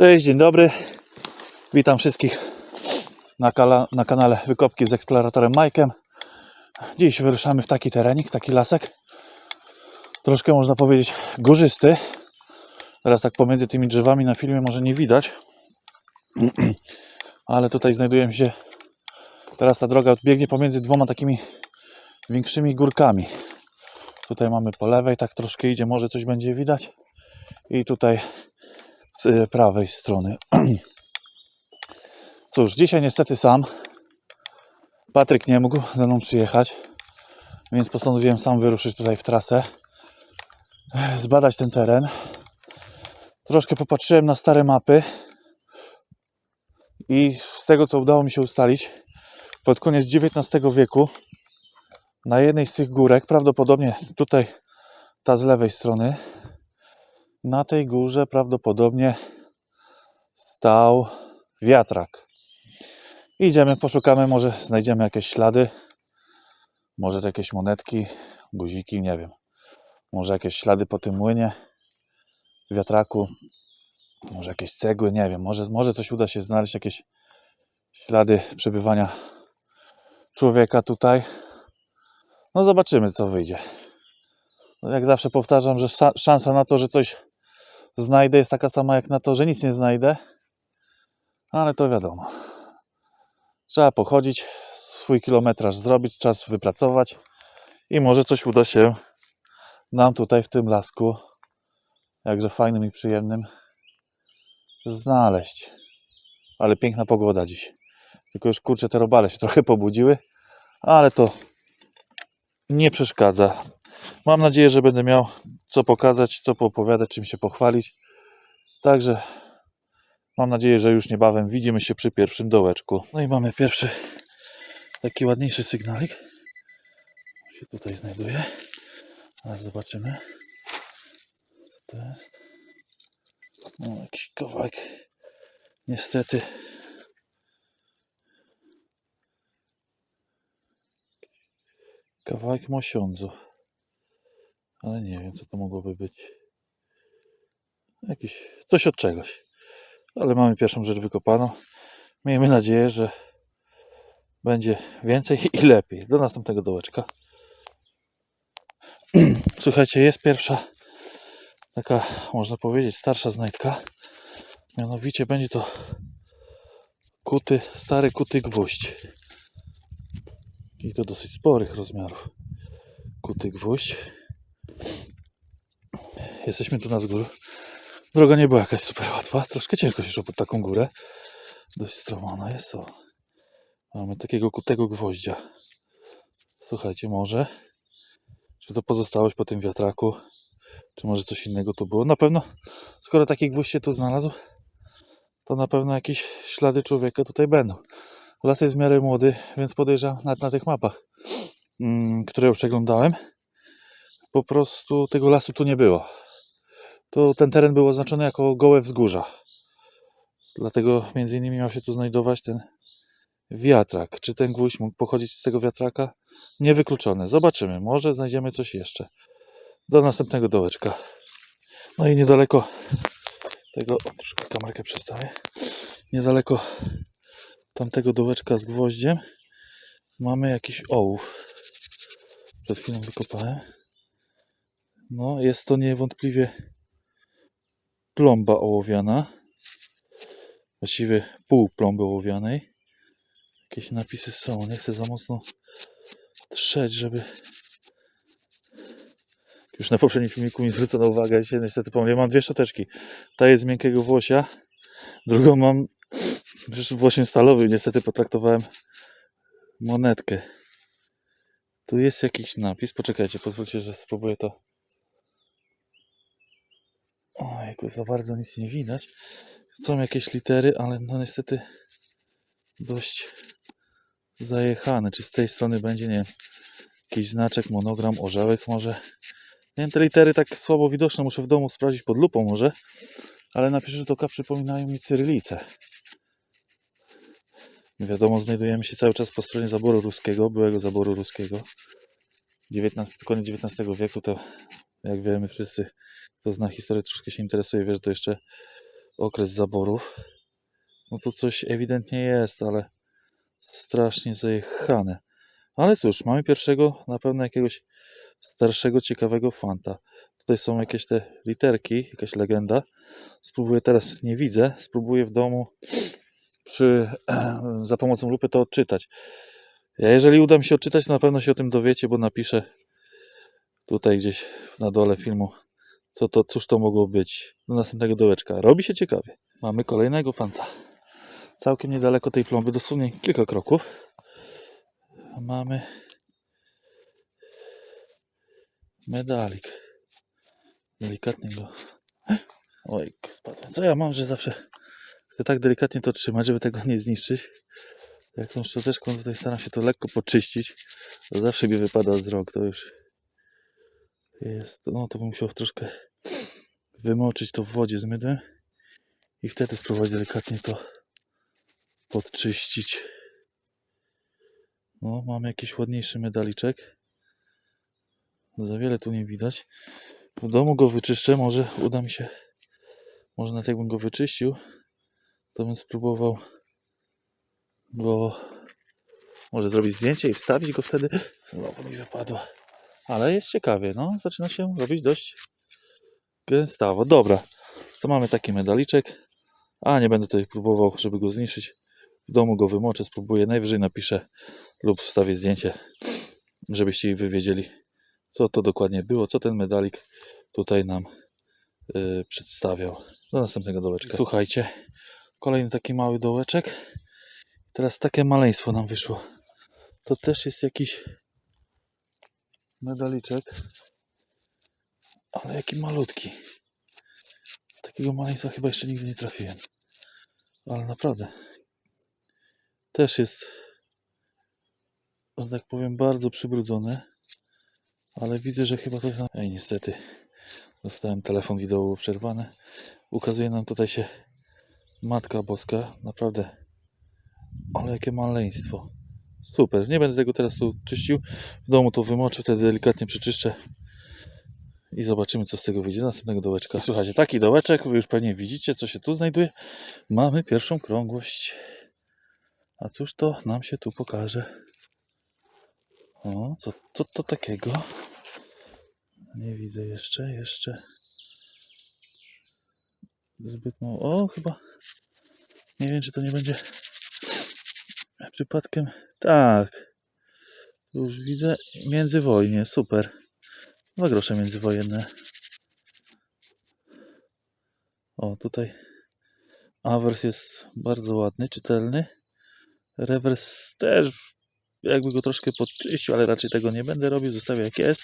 Cześć, dzień dobry. Witam wszystkich na, kala, na kanale Wykopki z eksploratorem Majkiem. Dziś wyruszamy w taki terenik, taki lasek. Troszkę można powiedzieć górzysty. Teraz tak pomiędzy tymi drzewami na filmie może nie widać. Ale tutaj znajdujemy się. Teraz ta droga biegnie pomiędzy dwoma takimi większymi górkami. Tutaj mamy po lewej, tak troszkę idzie, może coś będzie widać. I tutaj z y, prawej strony. Cóż, dzisiaj niestety sam. Patryk nie mógł ze mną przyjechać, więc postanowiłem sam wyruszyć tutaj w trasę, zbadać ten teren. Troszkę popatrzyłem na stare mapy i z tego co udało mi się ustalić, pod koniec XIX wieku na jednej z tych górek, prawdopodobnie tutaj ta z lewej strony, na tej górze prawdopodobnie stał wiatrak. Idziemy, poszukamy, może znajdziemy jakieś ślady, może jakieś monetki, guziki, nie wiem. Może jakieś ślady po tym młynie, wiatraku, może jakieś cegły, nie wiem. Może, może coś uda się znaleźć, jakieś ślady przebywania człowieka tutaj. No zobaczymy, co wyjdzie. No, jak zawsze powtarzam, że sza- szansa na to, że coś znajdę jest taka sama jak na to, że nic nie znajdę. Ale to wiadomo. Trzeba pochodzić, swój kilometraż zrobić, czas wypracować i może coś uda się nam tutaj w tym lasku, jakże fajnym i przyjemnym, znaleźć. Ale piękna pogoda dziś. Tylko już kurczę, te robale się trochę pobudziły, ale to nie przeszkadza. Mam nadzieję, że będę miał co pokazać, co poopowiadać, czym się pochwalić. Także mam nadzieję, że już niebawem widzimy się przy pierwszym dołeczku. No i mamy pierwszy taki ładniejszy sygnalik. Się tutaj znajduje. Teraz zobaczymy. Co to jest? No, jakiś kawałek. Niestety. Kawałek mosiądzu. Ale nie wiem, co to mogłoby być. Jakiś, coś od czegoś. Ale mamy pierwszą rzecz wykopaną. Miejmy nadzieję, że będzie więcej i lepiej. Do następnego dołeczka. Słuchajcie, jest pierwsza taka, można powiedzieć, starsza znajdka. Mianowicie będzie to kuty, stary kuty gwóźdź. I to dosyć sporych rozmiarów. Kuty gwóźdź. Jesteśmy tu na wzgórzu. Droga nie była jakaś super łatwa. Troszkę ciężko się szło pod taką górę. Dość stroma ona jest. O. Mamy takiego kutego gwoździa. Słuchajcie, może. Czy to pozostałość po tym wiatraku? Czy może coś innego tu było? Na pewno, skoro taki gwóźdź się tu znalazł, to na pewno jakieś ślady człowieka tutaj będą. Las jest w miarę młody, więc podejrzewam nawet na tych mapach, mm, które już przeglądałem, po prostu tego lasu tu nie było. To ten teren był oznaczony jako gołe wzgórza. Dlatego między innymi miał się tu znajdować ten wiatrak. Czy ten gwóźdź mógł pochodzić z tego wiatraka? Niewykluczone. Zobaczymy. Może znajdziemy coś jeszcze. Do następnego dołeczka. No i niedaleko tego... O, troszkę kamerkę przestawię. Niedaleko tamtego dołeczka z gwoździem mamy jakiś ołów. Przed chwilą wykopałem. No, jest to niewątpliwie plomba ołowiana. Właściwie pół plomby ołowianej. Jakieś napisy są. Nie chcę za mocno trzeć, żeby... Już na poprzednim filmiku mi zwrócono uwagę. Dzisiaj niestety pomyliłem. Mam dwie szczoteczki. Ta jest z miękkiego włosia. Drugą mam Przecież włosiem stalowym niestety potraktowałem monetkę. Tu jest jakiś napis. Poczekajcie, pozwólcie, że spróbuję to. Ojku, za bardzo nic nie widać. Są jakieś litery, ale no niestety dość zajechane. Czy z tej strony będzie, nie wiem, jakiś znaczek, monogram, orzełek może. Nie wiem, te litery tak słabo widoczne. Muszę w domu sprawdzić pod lupą może. Ale na pierwszy rzut oka przypominają mi cyrylicę. Wiadomo, znajdujemy się cały czas po stronie zaboru ruskiego, byłego zaboru ruskiego. 19, koniec XIX wieku to, jak wiemy wszyscy, kto zna historię, troszkę się interesuje, wie, że to jeszcze okres zaborów. No to coś ewidentnie jest, ale strasznie zajechane. Ale cóż, mamy pierwszego, na pewno jakiegoś starszego, ciekawego fanta. Tutaj są jakieś te literki, jakaś legenda. Spróbuję teraz, nie widzę, spróbuję w domu przy, za pomocą lupy to odczytać. Ja jeżeli uda mi się odczytać, to na pewno się o tym dowiecie, bo napiszę tutaj gdzieś na dole filmu, co to, cóż to mogło być. Do następnego dołeczka. Robi się ciekawie. Mamy kolejnego fanta. Całkiem niedaleko tej plomby, dosłownie kilka kroków. Mamy medalik. Delikatnie go. Oj, spadłem. Co ja mam, że zawsze chcę tak delikatnie to trzymać, żeby tego nie zniszczyć. Jak tą szczoteczką tutaj staram się to lekko poczyścić. To zawsze mi wypada z rąk. To już jest. No to bym musiał troszkę wymoczyć to w wodzie z mydłem i wtedy spróbować delikatnie to podczyścić. No, mamy jakiś ładniejszy medaliczek. Za wiele tu nie widać. W domu go wyczyszczę, może uda mi się. Może nawet jakbym go wyczyścił, to bym spróbował go może zrobić zdjęcie i wstawić go wtedy. Znowu mi wypadło. Ale jest ciekawie, no. Zaczyna się robić dość gęstawo. Dobra, to mamy taki medaliczek. A, nie będę tutaj próbował, żeby go zniszczyć. W domu go wymoczę, spróbuję. Najwyżej napiszę lub wstawię zdjęcie, żebyście wy wiedzieli, co to dokładnie było, co ten medalik tutaj nam y, przedstawiał. Do następnego dołeczka. Słuchajcie, kolejny taki mały dołeczek. Teraz takie maleństwo nam wyszło. To też jest jakiś medaliczek, ale jaki malutki. Takiego maleństwa chyba jeszcze nigdy nie trafiłem. Ale naprawdę. Też jest, że tak powiem, bardzo przybrudzone. Ale widzę, że chyba coś nam... Ej, niestety. Dostałem telefon wideo przerwane. Ukazuje nam tutaj się Matka Boska. Naprawdę. Ale jakie maleństwo. Super. Nie będę tego teraz tu czyścił. W domu to wymoczę, wtedy delikatnie przeczyszczę. I zobaczymy, co z tego wyjdzie. Następnego dołeczka. Słuchajcie, taki dołeczek. Wy już pewnie widzicie, co się tu znajduje. Mamy pierwszą krągłość. A cóż to nam się tu pokaże? O, co, co to takiego? Nie widzę jeszcze, jeszcze. Zbyt mało. O, chyba. Nie wiem, czy to nie będzie przypadkiem. Tak. Już widzę. Międzywojnie, super. Dwa grosze międzywojenne. O, tutaj awers jest bardzo ładny, czytelny. Rewers też jakby go troszkę podczyścił, ale raczej tego nie będę robił. Zostawię jak jest.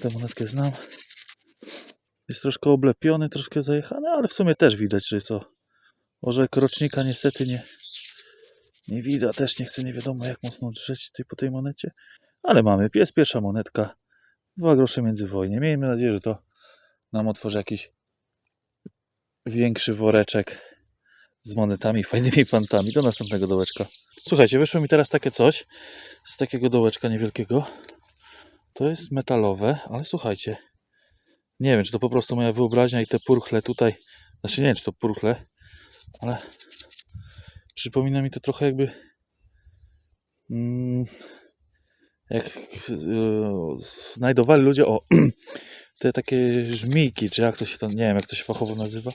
Tę monetkę znam. Jest troszkę oblepiony, troszkę zajechany, ale w sumie też widać, że jest o orzek rocznika niestety nie, nie widzę, też nie chcę, nie wiadomo jak mocno drzeć tutaj po tej monecie. Ale mamy, jest pierwsza monetka, dwa grosze międzywojnie. Miejmy nadzieję, że to nam otworzy jakiś większy woreczek z monetami, fajnymi pantami do następnego dołeczka. Słuchajcie, wyszło mi teraz takie coś z takiego dołeczka niewielkiego. To jest metalowe, ale słuchajcie, nie wiem, czy to po prostu moja wyobraźnia i te purchle tutaj, znaczy nie wiem, czy to purchle, ale przypomina mi to trochę jakby mm, jak yy, znajdowali ludzie o te takie żmijki, czy jak to się tam, nie wiem jak to się fachowo nazywa,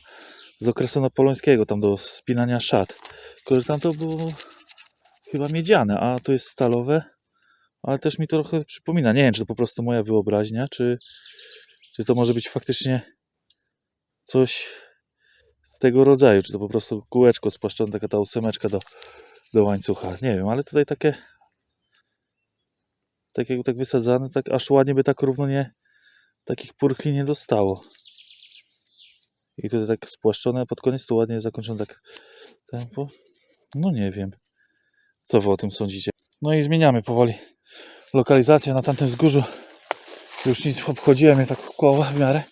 z okresu napoleońskiego, tam do spinania szat. Tylko, że tam to było chyba miedziane, a to jest stalowe, ale też mi to trochę przypomina. Nie wiem, czy to po prostu moja wyobraźnia, czy, czy to może być faktycznie coś tego rodzaju, czy to po prostu kółeczko spłaszczone, taka ta ósemeczka do, do łańcucha. Nie wiem, ale tutaj takie tak jakby tak wysadzane, tak aż ładnie by tak równo nie takich purchli nie dostało. I tutaj tak spłaszczone, pod koniec tu ładnie zakończone tak tempo. No nie wiem. Co wy o tym sądzicie? No i zmieniamy powoli lokalizację na tamtym wzgórzu. Już nic obchodziłem je tak koło w miarę.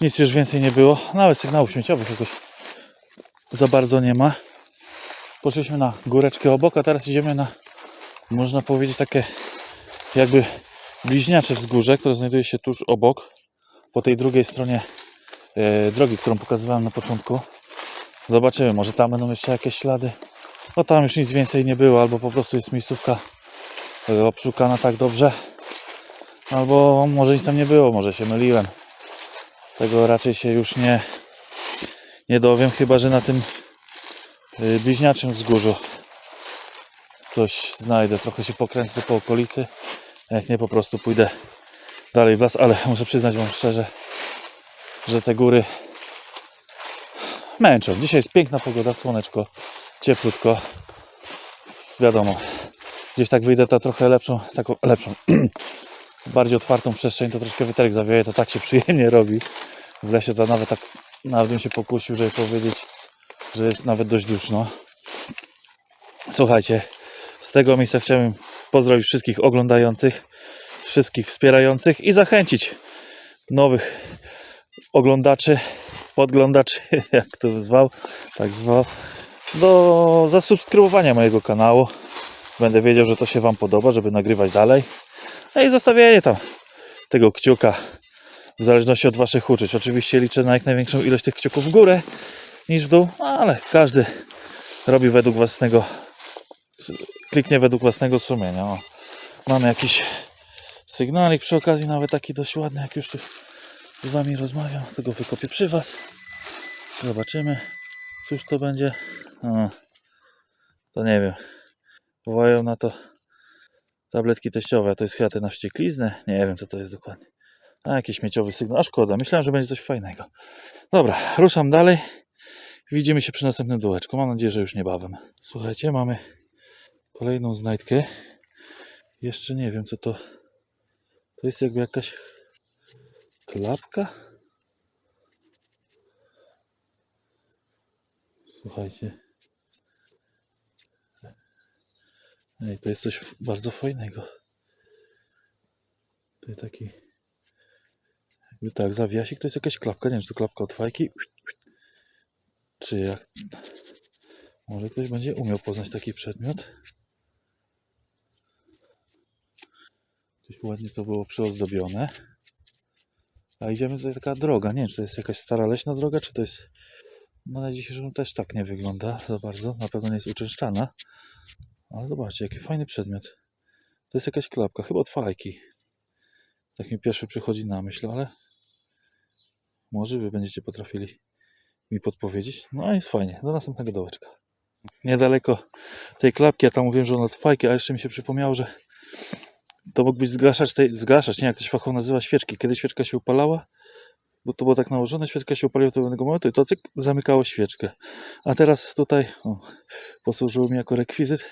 Nic już więcej nie było. Nawet sygnałów śmieciowych jakoś za bardzo nie ma. Poszliśmy na góreczkę obok, a teraz idziemy na, można powiedzieć, takie jakby bliźniacze wzgórze, które znajduje się tuż obok. Po tej drugiej stronie e, drogi, którą pokazywałem na początku. Zobaczymy, może tam będą jeszcze jakieś ślady. No tam już nic więcej nie było, albo po prostu jest miejscówka e, obszukana tak dobrze, albo może nic tam nie było, może się myliłem. Tego raczej się już nie, nie dowiem, chyba że na tym y, bliźniaczym wzgórzu coś znajdę. Trochę się pokręcę po okolicy. Jak nie, po prostu pójdę dalej w las, ale muszę przyznać Wam szczerze, że te góry męczą. Dzisiaj jest piękna pogoda, słoneczko, cieplutko. Wiadomo, gdzieś tak wyjdę to trochę lepszą, taką lepszą, bardziej otwartą przestrzeń, to troszkę wiaterek zawieje, to tak się przyjemnie robi. W lesie to nawet tak, nawet bym się pokusił, żeby powiedzieć, że jest nawet dość duszno. Słuchajcie, z tego miejsca chciałem pozdrowić wszystkich oglądających, wszystkich wspierających i zachęcić nowych oglądaczy, podglądaczy, jak to zwał, tak zwał, do zasubskrybowania mojego kanału. Będę wiedział, że to się Wam podoba, żeby nagrywać dalej. No i zostawienie tam tego kciuka w zależności od Waszych uczuć. Oczywiście liczę na jak największą ilość tych kciuków w górę niż w dół, ale każdy robi według własnego, kliknie według własnego sumienia. O, mamy jakiś sygnalik przy okazji, nawet taki dość ładny, jak już tu z Wami rozmawiam. Tego wykopię przy Was. Zobaczymy, cóż to będzie. O, to nie wiem. Wołają na to tabletki teściowe, to jest chyba te na wściekliznę. Nie wiem, co to jest dokładnie. A, jakiś śmieciowy sygnał. A szkoda, myślałem, że będzie coś fajnego. Dobra, ruszam dalej. Widzimy się przy następnym dołeczku. Mam nadzieję, że już niebawem. Słuchajcie, mamy kolejną znajdkę. Jeszcze nie wiem, co to. To jest jakby jakaś klapka. Słuchajcie. Ej, to jest coś bardzo fajnego. To jest taki. Jakby tak, zawiasik to jest jakaś klapka. Nie wiem, czy to klapka od fajki. Czy jak. Może ktoś będzie umiał poznać taki przedmiot. Jakoś ładnie to było przyozdobione. A idziemy tutaj taka droga. Nie wiem, czy to jest jakaś stara leśna droga, czy to jest. No na dzisiejszą też tak nie wygląda za bardzo. Na pewno nie jest uczęszczana. Ale zobaczcie, jaki fajny przedmiot. To jest jakaś klapka, chyba od fajki. Tak mi pierwszy przychodzi na myśl, ale może wy będziecie potrafili mi podpowiedzieć. No i jest fajnie, do następnego dołeczka. Niedaleko tej klapki, ja tam mówiłem, że ona fajki, a jeszcze mi się przypomniało, że to mógł być zgaszacz, tej, zgaszacz, nie jak to się fachowo nazywa, świeczki. Kiedy świeczka się upalała, bo to było tak nałożone, świeczka się upaliła do pewnego momentu i to cyk, zamykało świeczkę. A teraz tutaj o, posłużyło mi jako rekwizyt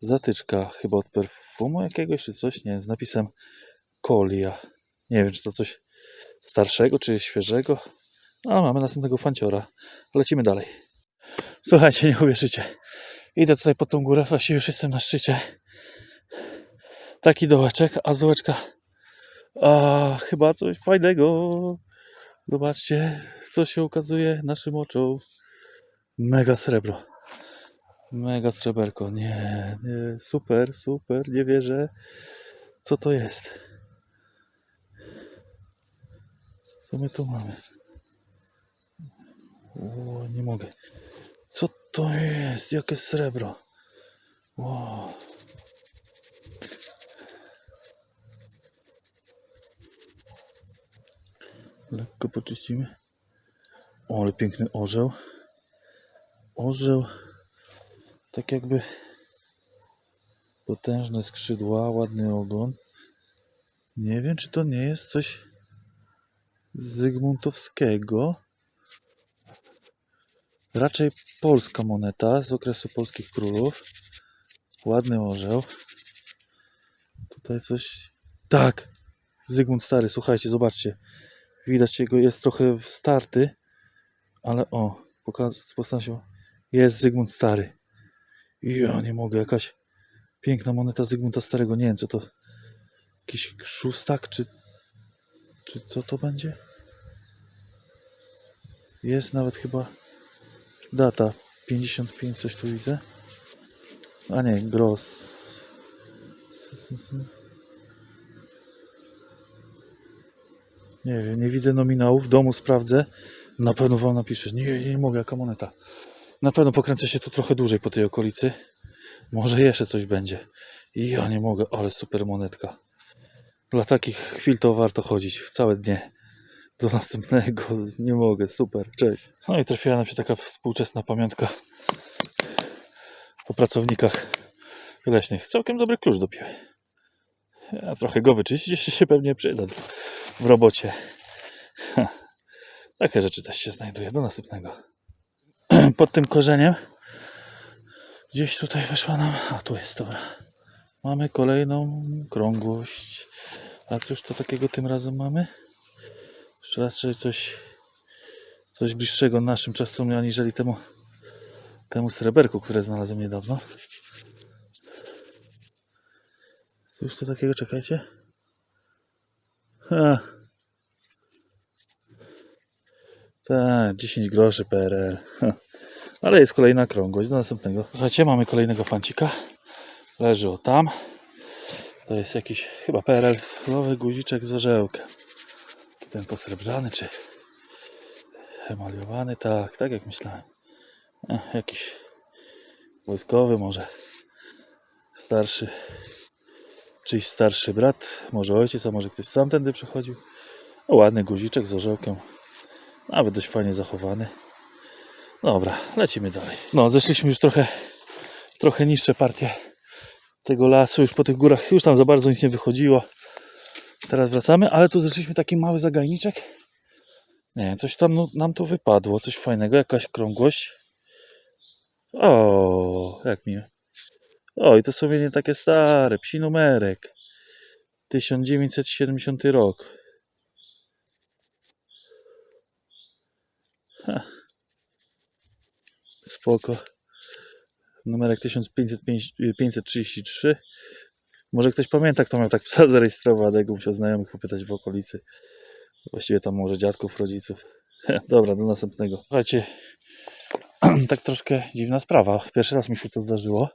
zatyczka, chyba od perfumu jakiegoś czy coś, nie wiem, z napisem Kolia. Nie wiem, czy to coś starszego, czy świeżego. A mamy następnego fanciora. Lecimy dalej. Słuchajcie, nie uwierzycie. Idę tutaj pod tą górę, właściwie już jestem na szczycie. Taki dołeczek, a z dołeczka a, chyba coś fajnego. Zobaczcie, co się ukazuje naszym oczom. Mega srebro. Mega sreberko. Nie, nie, super, super, nie wierzę. Co to jest? Co my tu mamy? O, nie mogę. Co to jest? Jakie srebro? Wow. Lekko poczyścimy. O, ale piękny orzeł. Orzeł. Tak jakby potężne skrzydła, ładny ogon. Nie wiem, czy to nie jest coś Zygmuntowskiego. Raczej polska moneta z okresu polskich królów. Ładny orzeł. Tutaj coś. Tak! Zygmunt Stary, słuchajcie, zobaczcie. Widać jego jest trochę starty, ale o, pokaz, postaram się. Jest Zygmunt Stary. Ja nie mogę, jakaś piękna moneta Zygmunta Starego. Nie wiem, co to. Jakiś szóstak, czy. Czy co to będzie? Jest nawet chyba data 55, coś tu widzę. A nie, Gross. Nie wiem, nie widzę nominałów. W domu sprawdzę. Na pewno wam napiszę. Nie, nie, mogę, jaka moneta. Na pewno pokręcę się tu trochę dłużej po tej okolicy. Może jeszcze coś będzie. I ja nie mogę, ale super monetka. Dla takich chwil to warto chodzić całe dnie. Do następnego. Nie mogę, super, cześć. No i trafiła nam się taka współczesna pamiątka po pracownikach leśnych. Całkiem dobry klucz do piły. Ja trochę go wyczyścić, jeszcze się pewnie przyda w robocie. Ha. Takie rzeczy też się znajduje. Do następnego. Pod tym korzeniem gdzieś tutaj wyszła nam. A tu jest, dobra. Mamy kolejną krągłość. A cóż to takiego tym razem mamy? Już raczej coś, coś bliższego naszym czasom aniżeli temu, temu sreberku, które znalazłem niedawno. Cóż to takiego, czekajcie. Ha. Tak, 10 groszy PRL. Ale jest kolejna krągłość. Do następnego. Słuchajcie, mamy kolejnego fancika. Leży o tam. To jest jakiś chyba PRL-owy guziczek z orzełkiem. Taki Ten posrebrzany czy emaliowany. Tak, tak jak myślałem. E, jakiś wojskowy może. Starszy. Czyjś starszy brat. Może ojciec, a może ktoś sam tędy przechodził. O, ładny guziczek z orzełkiem. Nawet dość fajnie zachowany. Dobra, lecimy dalej. No, zeszliśmy już trochę, trochę niższe partie tego lasu, już po tych górach, już tam za bardzo nic nie wychodziło. Teraz wracamy, ale tu zeszliśmy taki mały zagajniczek. Nie coś tam no, nam tu wypadło, coś fajnego, jakaś krągłość. O, jak mi. O, i to sobie nie takie stare, psi numerek. 1970 rok. Ha. Spoko. Numerek 1533. Może ktoś pamięta, kto miał tak psa zarejestrowanego, musiał znajomych popytać w okolicy. Właściwie tam może dziadków, rodziców. Dobra, do następnego. Słuchajcie, tak troszkę dziwna sprawa. Pierwszy raz mi się to zdarzyło.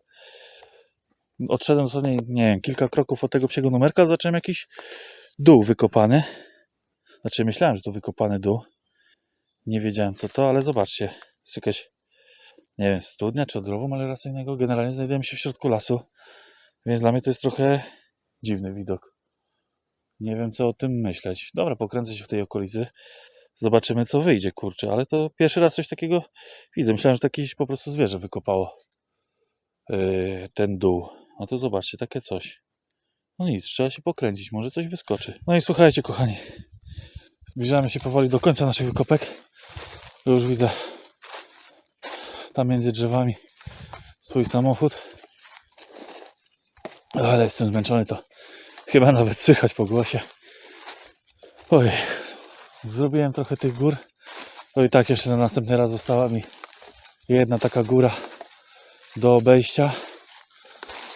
Odszedłem dosłownie, nie wiem, kilka kroków od tego psiego numerka, zacząłem jakiś dół wykopany. Znaczy myślałem, że to wykopany dół. Nie wiedziałem co to, ale zobaczcie. Jest jakaś, nie wiem, studnia czy odrowu melioracyjnego. Generalnie znajdujemy się w środku lasu. Więc dla mnie to jest trochę dziwny widok. Nie wiem co o tym myśleć. Dobra, pokręcę się w tej okolicy. Zobaczymy co wyjdzie, kurczę. Ale to pierwszy raz coś takiego widzę. Myślałem, że to jakieś po prostu zwierzę wykopało yy, ten dół. No to zobaczcie, takie coś. No nic, trzeba się pokręcić, może coś wyskoczy. No i słuchajcie, kochani. Zbliżamy się powoli do końca naszych wykopek. Już widzę tam między drzewami swój samochód. Ale jestem zmęczony, to chyba nawet słychać po głosie. Oj, zrobiłem trochę tych gór. To i tak jeszcze na następny raz została mi jedna taka góra do obejścia.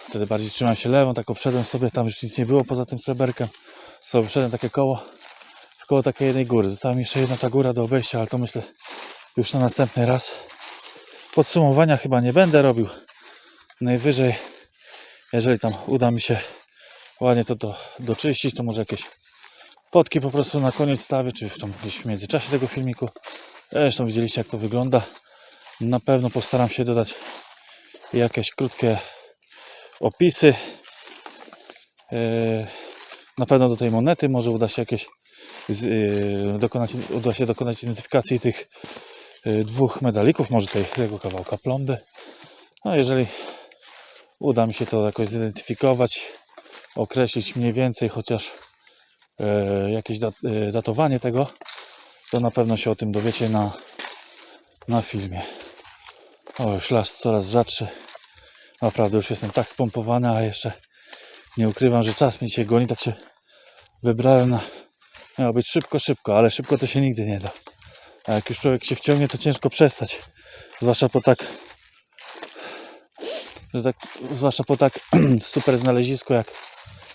Wtedy bardziej trzymałem się lewą, tak obszedłem sobie, tam już nic nie było poza tym sreberkiem. Sobie wszedłem takie koło, koło takiej jednej góry. Została mi jeszcze jedna ta góra do obejścia, ale to myślę już na następny raz. Podsumowania chyba nie będę robił. Najwyżej, jeżeli tam uda mi się ładnie to do, doczyścić, to może jakieś fotki po prostu na koniec stawię, czy w tam gdzieś w międzyczasie tego filmiku. Zresztą widzieliście jak to wygląda. Na pewno postaram się dodać jakieś krótkie opisy. Yy, Na pewno do tej monety może uda się jakieś yy, dokonać, uda się dokonać identyfikacji tych dwóch medalików, może tego kawałka plomby. No jeżeli uda mi się to jakoś zidentyfikować, określić mniej więcej chociaż yy, jakieś yy, datowanie tego, to na pewno się o tym dowiecie na, na filmie. O, już las coraz rzadszy. Naprawdę już jestem tak spompowany, a jeszcze nie ukrywam, że czas mi się goni, tak się wybrałem na... Miało być szybko, szybko, ale szybko to się nigdy nie da. A jak już człowiek się wciągnie, to ciężko przestać. Zwłaszcza po tak... Że tak zwłaszcza po tak super znalezisku jak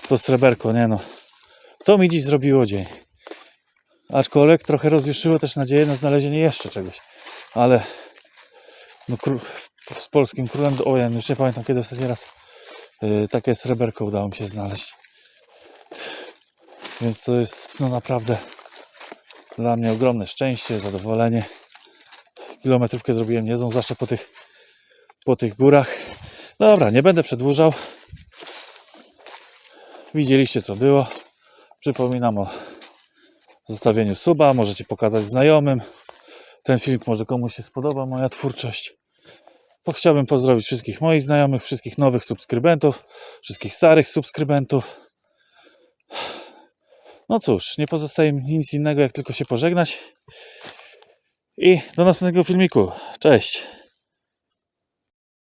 to sreberko, nie no. To mi dziś zrobiło dzień. Aczkolwiek trochę rozjuszyło też nadzieję na znalezienie jeszcze czegoś. Ale no, z polskim królem, o ja już nie pamiętam kiedy ostatni raz yy, takie sreberko udało mi się znaleźć. Więc to jest no naprawdę Dla mnie ogromne szczęście, zadowolenie. Kilometrówkę zrobiłem niezłą, zwłaszcza po tych, po tych górach. Dobra, nie będę przedłużał. Widzieliście co było. Przypominam o zostawieniu suba. Możecie pokazać znajomym. Ten film może komuś się spodoba, moja twórczość. Chciałbym pozdrowić wszystkich moich znajomych, wszystkich nowych subskrybentów, wszystkich starych subskrybentów. No cóż, nie pozostaje mi nic innego, jak tylko się pożegnać. I do następnego filmiku. Cześć!